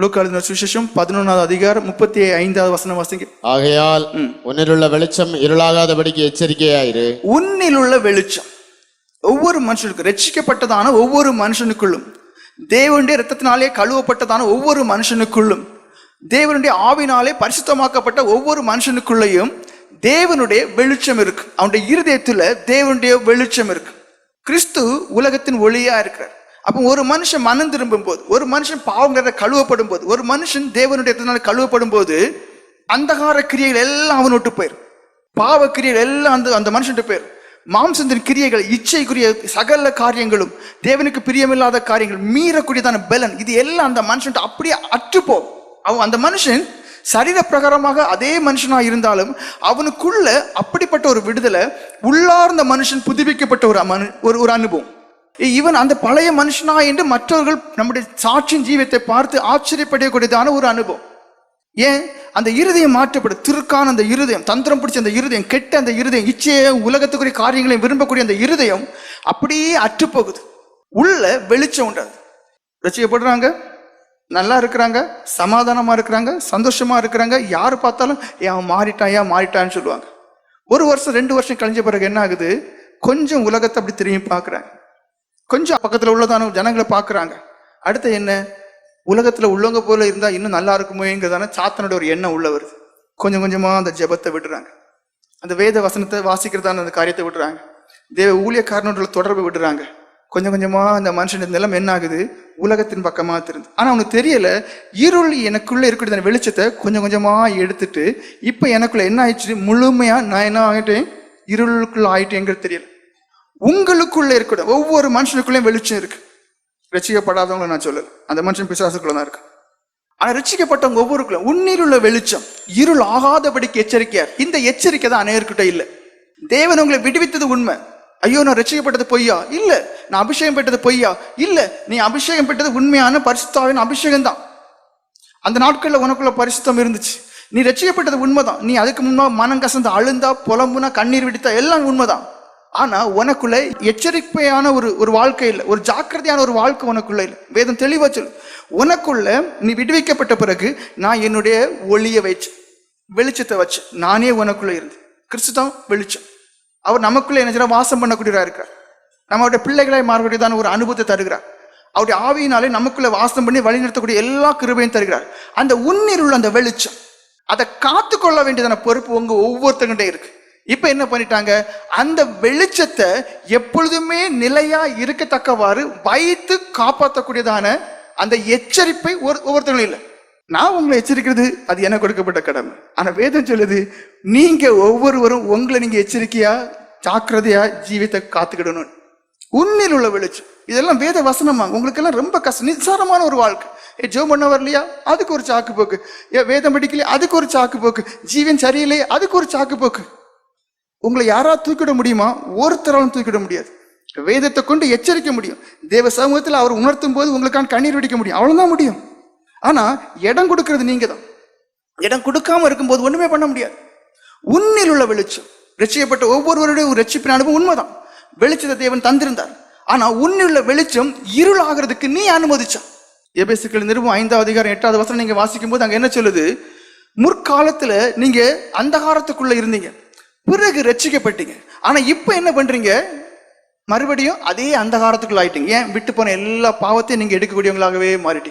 லூக்கா எழுதின சுவிசேஷம் பதினொன்றாவது அதிகாரம் முப்பத்தி ஐந்தாவது வசனம் வாசிங்க. ஆகையால் உன்னிலுள்ள வெளிச்சம் இருளாகாதபடிக்கு எச்சரிக்கையாயிரு உன்னில் உள்ள வெளிச்சம். ஒவ்வொரு மனுஷனுக்கும் ரட்சிக்கப்பட்டதான ஒவ்வொரு மனுஷனுக்குள்ளும் தேவனுடைய இரத்தத்தினாலே கழுவப்பட்டதான ஒவ்வொரு மனுஷனுக்குள்ளும் தேவனுடைய ஆவினாலே பரிசுத்தமாக்கப்பட்ட ஒவ்வொரு மனுஷனுக்குள்ளேயும் தேவனுடைய வெளிச்சம் இருக்கு. அவனுடைய இருதயத்துல தேவனுடைய வெளிச்சம் இருக்கு. கிறிஸ்து உலகத்தின் ஒளியா இருக்கிறார். அப்போ ஒரு மனுஷன் மனம் திரும்பும் போது ஒரு மனுஷன் பாவங்கிற கழுவப்படும் போது ஒரு மனுஷன் தேவனுடைய இரத்தத்தினால கழுவப்படும் போது அந்தகார கிரியைகள் எல்லாம் அவன் விட்டு போயிரும். பாவ கிரியைகள் எல்லாம் அந்த அந்த மனுஷன்ட்டு பேர் மாம்சத்தின் கிரியைகள் இச்சைக்குரிய சகல காரியங்களும் தேவனுக்கு பிரியமில்லாத காரியங்கள் மீறக்கூடியதான பலன் இது எல்லாம் அந்த மனுஷன் அப்படியே அற்றுப்போம் அவன் அந்த மனுஷன் சரீர பிரகாரமாக அதே மனுஷனா இருந்தாலும் அவனுக்குள்ள அப்படிப்பட்ட ஒரு விடுதலை உள்ளார்ந்த மனுஷன் புதுப்பிக்கப்பட்ட ஒரு ஒரு அனுபவம். இவன் அந்த பழைய மனுஷனா என்று மற்றவர்கள் நம்முடைய சாட்சியின் ஜீவியத்தை பார்த்து ஆச்சரியப்படக்கூடியதான ஒரு அனுபவம். ஏன்? அந்த இருதயம் மாற்றப்படும். திருக்கான அந்த இருதயம் தந்திரம் பிடிச்ச அந்த இருதயம் கெட்ட அந்த இருதயம் இச்சைய உலகத்துக்குரிய காரியங்களையும் விரும்பக்கூடிய அந்த இருதயம் அப்படியே அற்றுப்போகுது. உள்ள வெளிச்சம் உண்டாது ரசிக்கப்படுறாங்க? நல்லா இருக்கிறாங்க? சமாதானமா இருக்கிறாங்க? சந்தோஷமா இருக்கிறாங்க? யார் பார்த்தாலும் ஏன் அவன் மாறிட்டான்? ஏன் மாறிட்டான்னு சொல்லுவாங்க. ஒரு வருஷம் ரெண்டு வருஷம் கழிஞ்ச பிறகு என்ன ஆகுது? கொஞ்சம் உலகத்தை அப்படி திரும்பி பார்க்குறாங்க. கொஞ்சம் பக்கத்தில் உள்ளதான ஜனங்களை பார்க்குறாங்க. அடுத்து என்ன? உலகத்தில் உள்ளவங்க போல இருந்தால் இன்னும் நல்லா இருக்குமோங்கிறதான சாத்தனோட ஒரு எண்ணம் உள்ள வருது. கொஞ்சம் கொஞ்சமாக அந்த ஜெபத்தை விடுறாங்க. அந்த வேத வசனத்தை வாசிக்கிறதான அந்த காரியத்தை விடுறாங்க. தேவ ஊழியக்காரனோட தொடர்பு விடுறாங்க. கொஞ்சம் கொஞ்சமாக அந்த மனுஷன் நிலம் என்ன ஆகுது? உலகத்தின் பக்கமாக திருந்து ஆனால் அவனுக்கு தெரியலை இருள் எனக்குள்ளே இருக்கிற வெளிச்சத்தை கொஞ்சம் கொஞ்சமாக எடுத்துட்டு இப்போ எனக்குள்ளே என்ன ஆயிடுச்சு முழுமையாக நான் என்ன ஆகிட்டேன் இருளுக்குள்ளே ஆகிட்டேங்கிறது தெரியல. உங்களுக்குள்ள இருக்கட்டும் ஒவ்வொரு மனுஷனுக்குள்ளேயும் வெளிச்சம் இருக்கு. ரசிக்கப்படாதவங்களை நான் சொல்லல. அந்த மனுஷன் பிசாசுக்குள்ள தான் இருக்கு ஆனா ரட்சிக்கப்பட்டவங்க ஒவ்வொருக்குள்ள உன்னில் உள்ள வெளிச்சம் இருள் ஆகாதபடிக்கு எச்சரிக்கையார். இந்த எச்சரிக்கை தான் அநேர்கிட்ட இல்லை. தேவன் உங்களை விடுவித்தது உண்மை. ஐயோ நான் ரட்சிக்கப்பட்டது பொய்யா? இல்ல. நான் அபிஷேகம் பெற்றது பொய்யா? இல்ல. நீ அபிஷேகம் பெற்றது உண்மையான பரிசுத்தாவின் அபிஷேகம் தான். அந்த நாட்கள்ல உனக்குள்ள பரிசுத்தம் இருந்துச்சு. நீ ரசிக்கப்பட்டது உண்மைதான். நீ அதுக்கு முன்னா மனம் கசந்து அழுந்தா புலம்புனா கண்ணீர் விடுத்தா எல்லாம் உண்மைதான். ஆனா உனக்குள்ள எச்சரிக்கையான ஒரு ஒரு வாழ்க்கை இல்லை. ஒரு ஜாக்கிரதையான ஒரு வாழ்க்கை உனக்குள்ள இல்லை. வேதம் தெளிவா சொல்லு. உனக்குள்ள நீ விடுவிக்கப்பட்ட பிறகு நான் என்னுடைய ஒளியை வச்சு வெளிச்சத்தை வச்சு நானே உனக்குள்ள இருந்து கிறிஸ்துதான் வெளிச்சம். அவர் நமக்குள்ள என்ன வாசம் பண்ணக்கூடியவரா இருக்கிறார். நம்மளுடைய பிள்ளைகளை மாறக்கூடியதான ஒரு அனுபவத்தை தருகிறார். அவருடைய ஆவியினாலே நமக்குள்ள வாசம் பண்ணி வழிநடத்தக்கூடிய எல்லா கிருபையும் தருகிறார். அந்த உன்னில் உள்ள அந்த வெளிச்சம் அதை காத்துக்கொள்ள வேண்டியதான பொறுப்பு உங்க ஒவ்வொருத்தங்கிட்டே இருக்கு. இப்ப என்ன பண்ணிட்டாங்க? அந்த வெளிச்சத்தை எப்பொழுதுமே நிலையா இருக்கத்தக்கவாறு வைத்து காப்பாற்றக்கூடியதான அந்த எச்சரிப்பை ஒரு ஒவ்வொருத்தங்களும் இல்லை. நான் உங்களை எச்சரிக்கிறது அது எனக்கு கொடுக்கப்பட்ட கடமை. ஆனா வேதம் சொல்லுது நீங்க ஒவ்வொருவரும் உங்களை நீங்க எச்சரிக்கையா ஜாக்கிரதையா ஜீவித்தை காத்துக்கிடணும். உன்னில் உள்ள வெளிச்சம். இதெல்லாம் வேத வசனமா? உங்களுக்கெல்லாம் ரொம்ப கஷ்டம். நிசாரமான ஒரு வாழ்க்கை. ஏ ஜோ பண்ண வரலையா? அதுக்கு ஒரு சாக்கு போக்கு ஏ வேதம் படிக்கலையா? அதுக்கு ஒரு சாக்கு போக்கு ஜீவன் சரியில்லையே? அதுக்கு ஒரு சாக்கு போக்கு உங்களை யாராவது தூக்கிட முடியுமா? ஒருத்தராலும் தூக்கிட முடியாது. வேதத்தை கொண்டு எச்சரிக்க முடியும். தேவ சமூகத்தில் அவர் உணர்த்தும் போது உங்களுக்கான கண்ணீர் வெடிக்க முடியும். அவ்வளோதான் முடியும். ஆனால் இடம் கொடுக்கறது நீங்கள் தான் இடம் கொடுக்காம இருக்கும்போது ஒன்றுமே பண்ண முடியாது. உன்னில் உள்ள வெளிச்சம். ரட்சிக்கப்பட்ட ஒவ்வொருவருடைய ஒரு ரட்சிப்பின் அனுபவம் உண்மைதான். வெளிச்சத்தை தேவன் தந்திருந்தார். ஆனால் உன்னில் உள்ள வெளிச்சம் இருள் ஆகிறதுக்கு நீ அனுமதிச்சா. எபேசுக்கள் நிறுவம் ஐந்தாவது அதிகாரம் எட்டாவது வசனம் நீங்கள் வாசிக்கும் போது அங்கே என்ன சொல்லுது? முற்காலத்தில் நீங்கள் அந்தகாரத்துக்குள்ளே இருந்தீங்க. பிறகு ரட்சிக்கப்பட்டீங்க ஆனா இப்ப என்ன பண்றீங்க? மறுபடியும் அதே அந்த காலத்துக்குள்ள ஆயிட்டீங்க ஏன்? விட்டு போன எல்லா பாவத்தையும் நீங்க எடுக்கக்கூடியவங்களாகவே மாறிட்டீங்க.